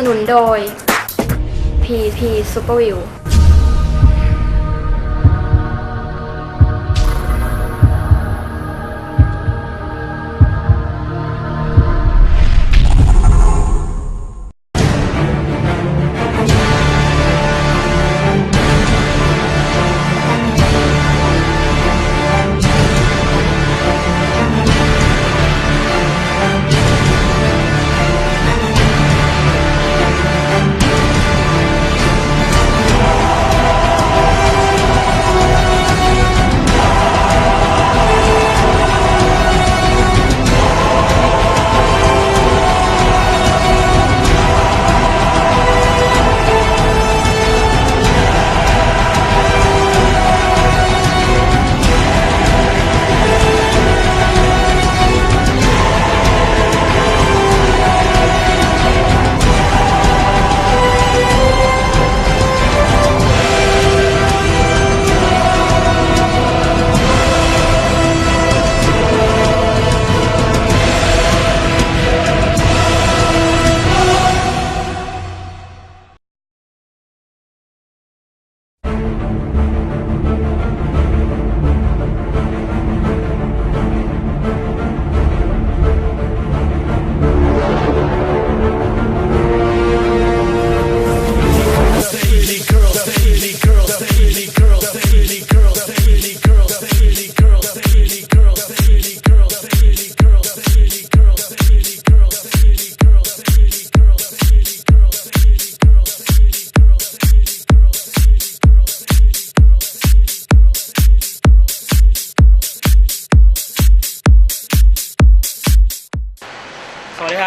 สนุนโดย PP Superview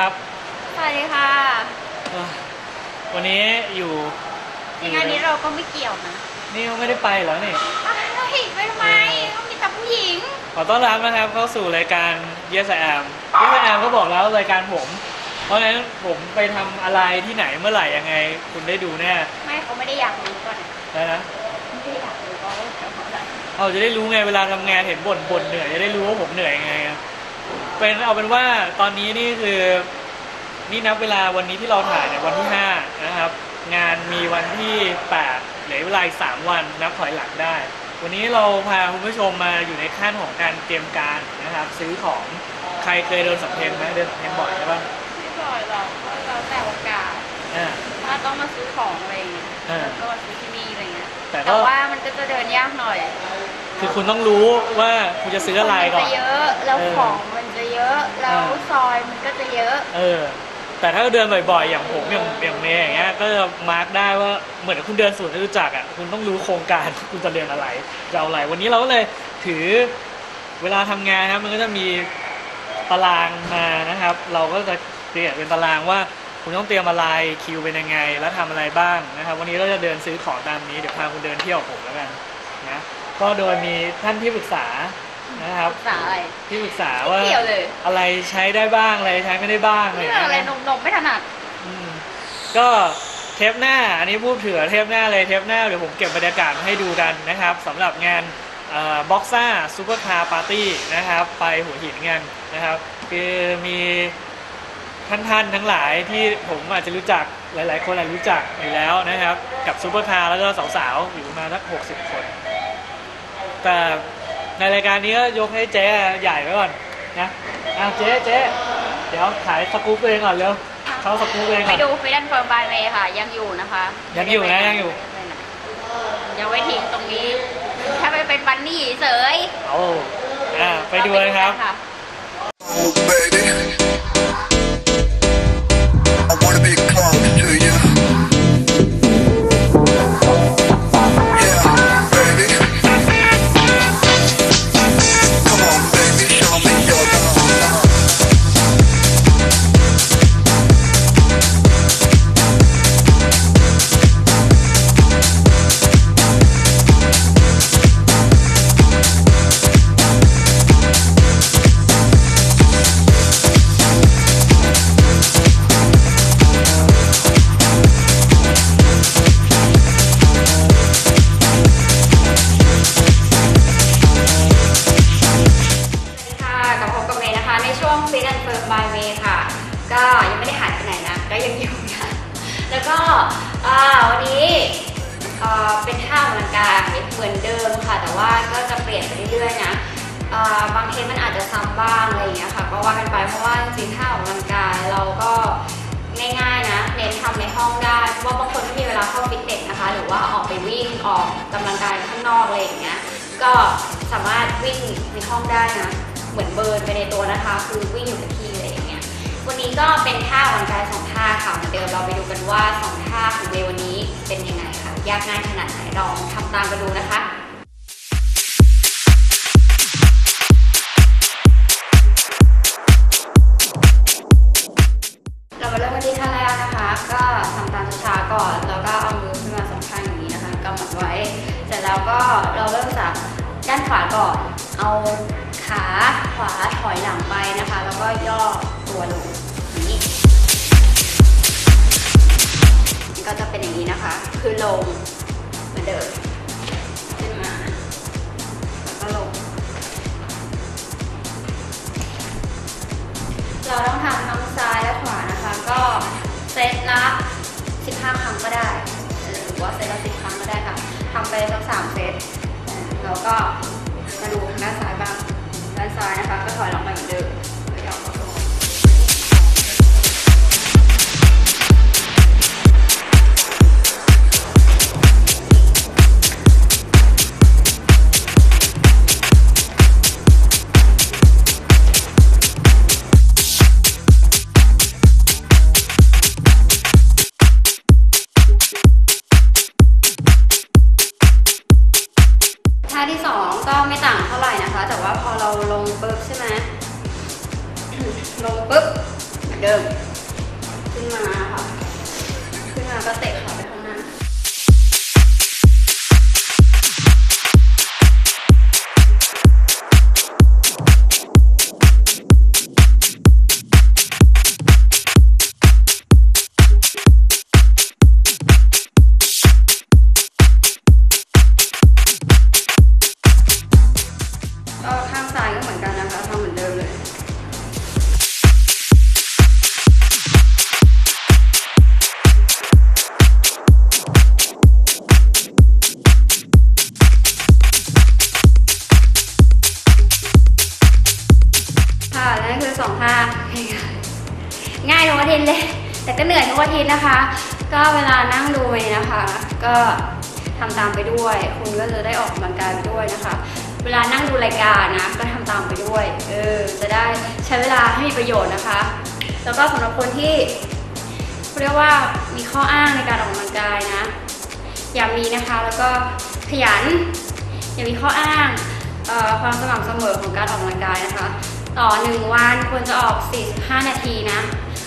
ครับ สวัสดีค่ะเอ่อวันนี้อยู่งานนี้เราก็ไม่เกี่ยวนะ นี่ไม่ได้ไปเหรอนี่อะไรไปทำไมก็มีแต่ผู้หญิง ขอต้อนรับนะครับเข้าสู่รายการ Yes I Am Yes I Am ก็บอกแล้วรายการผม เพราะฉะนั้นผมไปทำอะไรที่ไหนเมื่อไหร่ยังไง คุณได้ดูแน่ ไม่เขาไม่ได้อยากรู้ก่อนนะนะไม่ได้อยากรู้ว่าเขาทำอะไรเอาจะได้รู้ไงเวลาทำงานเห็นบ่นบ่นเหนื่อยจะได้รู้ว่าผมเหนื่อยยังไงอะ เป็นเอาเป็นว่าตอนนี้นี่คือนี่นับเวลาวันนี้ที่เราถ่ายเนี่ยวันที่ห้านะครับ งานมีวันที่แปดเหลือเวลาอีกสามวันนับถอยหลังได้ วันนี้เราพาคุณผู้ชมมาอยู่ในขั้นของการเตรียมการนะครับ ซื้อของใครเคยเดินสำเพ็งไหมเดินสำเพ็งบ่อยใช่ปะไม่บ่อยหรอกเพราะเราแต่โอกาสอ่า ถ้าต้องมาซื้อของอะไรอย่างเงี้ยอ่า ก็มาซื้อที่นี่อะไรเงี้ยแต่แต่ก็ว่ามันก็จะเดินยากหน่อย คือคุณต้องรู้ว่าคุณจะซื้ออะไรก่อน มัจะเยอะแล้วเออ ของมันจะเยอะแล้วอ่าซอยมันก็จะเยอะ เออ แต่ถ้าเดินบ่อยๆ อย่างผมอย่างอย่างเมย์อย่างเงี้ย ก็จะมาร์กได้ว่าเหมือนคุณเดินสวนจตุจักรอะ คุณต้องรู้โครงการ คุณจะเรียนอะไรจะเอาอะไร วันนี้เราก็เลยถือเวลาทำงานนะครับมันก็จะมีตารางมานะครับ เราก็จะเรียนเป็นตารางว่าคุณต้องเตรียมอะไรคิวเป็นยังไง แล้วทำอะไรบ้างนะครับ วันนี้เราจะเดินซื้อของตามนี้ เดี๋ยวพาคุณเดินเที่ยวกับผมแล้วกันนะ ก็โดยมีท่านที่ปรึกษานะครับภาษาอะไร ที่ปรึกษาว่าไม่เกี่ยวเลย อะไรใช้ได้บ้างอะไรใช้ไม่ได้บ้างอะไรเรื่ออย่างเงี้ยอะไรนะนมๆไม่ถนัดอืมก็เทปหน้าอันนี้พูดเถื่อเทปหน้าเลยเทปหน้าเดี๋ยวผมเก็บบรรยากาศมาให้ดูกันนะครับสำหรับงานบ็อกซ่าซูเปอร์คาร์ปาร์ตี้นะครับ ไปหัวหินกันนะครับ คือมีท่านๆทั้งหลายที่ผมอาจจะรู้จักหลาย ๆ คนอาจจะรู้จักอยู่แล้วนะครับ กับซูเปอร์คาร์แล้วก็สาวๆอยู่ประมาณสักหกสิบคน แต่ในรายการนี้ก็ยกให้เจ๊ใหญ่ไว้ก่อนนะอะเจ๊เจ๊เดี๋ยวขายสกู๊ปตัวเองก่อนเร็วเข้าสกู๊ปตัวเองไปก่อน ดูฟิดันเฟิร์มบายเมย์ค่ะ ยังอยู่นะคะยังอยู่นะยังอยู่ ยังไม่ทิ้งตรงนี้ ถ้าไปเป็นบันนี่เฉยเอาอ่าไปดูเลยครับะ Oh, baby. เฟิร์มบายเวค่ะ ก็ยังไม่ได้หายไปไหนนะ ก็ยังอยู่นะแล้วก็วันนี้เป็นท่าออกกำลังกายเหมือนเดิมค่ะ แต่ว่าก็จะเปลี่ยนไปเรื่อยๆนะบางเทปมันอาจจะซ้ำบ้างอะไรอย่างเงี้ยค่ะก็ว่ากันไปเพราะว่าจริงๆท่าออกกำลังกายเราก็ง่ายๆนะเน้นทำในห้องได้เพราะว่าบางคนไม่มีเวลาเข้าฟิตเนสนะคะ หรือว่าออกไปวิ่งออกกำลังกายข้างนอกอะไรอย่างเงี้ยก็สามารถวิ่งในห้องได้นะ เหมือนเบิร์นไปในตัวนะคะ คือวิ่งอยู่กับที่อะไรอย่างเงี้ยวันนี้ก็เป็นท่าออกกำลังกายสองท่าค่ะเหมือนเดิมเราไปดูกันว่าสองท่าของเมย์วันนี้เป็นยังไงค่ะยากง่ายขนาดไหนลองทำตามกันดูนะคะเรามาเริ่มกันที่ท่าแรกนะคะ ก็ทำตามช้าๆก่อน แล้วก็เอามือขึ้นมาสองข้างอย่างนี้นะคะกำหมัดไว้ เสร็จแล้วก็เราเริ่มจากด้านขวาก่อน เอา ขาขวาถอยหลังไปนะคะ แล้วก็ย่อตัวลงอย่นี้ก็จะเป็นอย่างนี้นะคะ คือลงเหมือนเดิมขึ้นมาแล้วก็ลง เราต้องทำทั้งซ้ายและขวานะคะ ก็เซตละ15 ครั้งก็ได้ หรือว่าเซตละ10 ครั้งก็ได้ค่ะทำไปสักสามเซตแล้วก็ ลงปุ๊บเหมือนเดิม ขึ้นมาค่ะ ขึ้นมาก็เตะขาไป ก็ทำตามไปด้วย คุณก็จะได้ออกกำลังกายไปด้วยนะคะ เวลานั่งดูรายการนะ ก็ทำตามไปด้วย เออ จะได้ใช้เวลาให้มีประโยชน์นะคะ แล้วก็สำหรับคนที่เรียกว่ามีข้ออ้างในการออกกำลังกายนะ อย่ามีนะคะ แล้วก็ขยัน อย่ามีข้ออ้างออความสม่ำเสมอของการออกกำลังกายนะคะ ต่อหนึ่งวันควรจะออก 45 นาทีนะ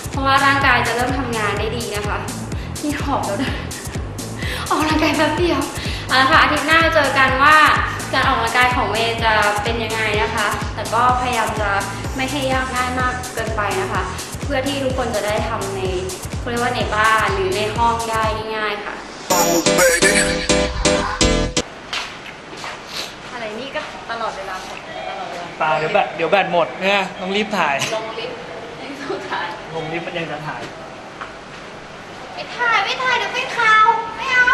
เพราะว่าร่างกายจะเริ่มทำงานได้ดีนะคะนี่หอบแล้วนะ ออกกำลังกายแป๊บเดียวเอาละค่ะอาทิตย์หน้าเจอกันว่าการออกกำลังกายของเมย์จะเป็นยังไงนะคะ แต่ก็พยายามจะไม่ให้ยากง่ายมากเกินไปนะคะ เพื่อที่ทุกคนจะได้ทำในเขาเรียกว่าในบ้านหรือในห้องได้ง่ายๆค่ะ Oh, baby. อะไรนี่ก็ตลอดเวลาผมตลอดเวลาเปล่าเดี๋ยวแบตเดี๋ยวแบตหมดเนี่ยต้องรีบถ่าย ลงลิฟต์ให้สุดท้ายลงรีบยังจะถ่าย ไม่ถ่ายไม่ถ่ายเดี๋ยวเป็นข่าว